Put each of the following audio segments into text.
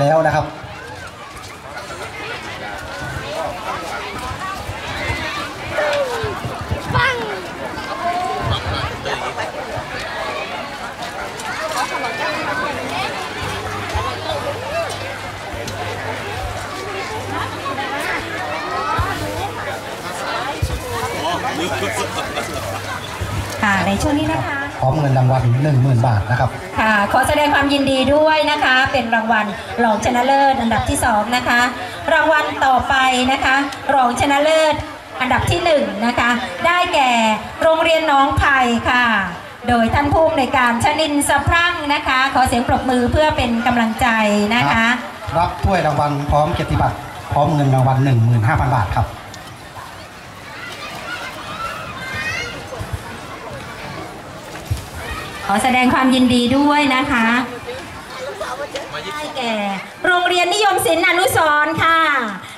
แล้วนะครับค่ะในช่วงนี้นะคะพ ร้อมเงินรางวัล 10,000 บาทนะครับ ค่ะ ขอแสดงความยินดีด้วยนะคะ เป็นรางวัลรองชนะเลิศอันดับที่สองนะคะ รางวัลต่อไปนะคะ รองชนะเลิศอันดับที่หนึ่งนะคะ ได้แก่โรงเรียนหน้องไผ่ค่ะ โดยท่านผู้อำนวยการชนินทร์สะพรั่งนะคะ ขอเสียงปรบมือเพื่อเป็นกำลังใจนะคะ รับถ้วยรางวัลพร้อมเกียรติบัตรพร้อมเงินรางวัล15,000 บาทครับ ขอแสดงความยินดีด้วยนะคะได้แก่ โรงเรียนนิยมศิลป์อนุสรณ์ค่ะ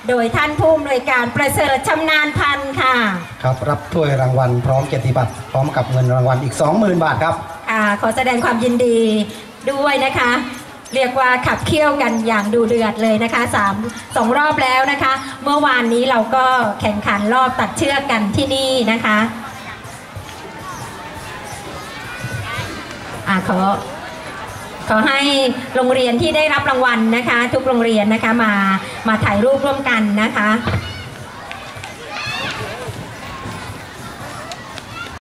โดยท่านผู้อำนวยการประเสริฐชำนาญพันธ์ค่ะ ครับรับถ้วยรางวัลพร้อมเกียรติบัตรพร้อมกับเงินรางวัลอีก 20,000 บาทครับค่ะขอแสดงความยินดีด้วยนะคะ เรียกว่าขับเคี่ยวกันอย่างดูเดือดเลยนะคะสามสองรอบแล้วนะคะ เมื่อวานนี้เราก็แข่งขันรอบตัดเชือกกันที่นี่นะคะอะ ขอขอให้โรงเรียนที่ได้รับรางวัลนะคะ ทุกโรงเรียนนะคะมามาถ่ายรูปร่วมกันนะคะ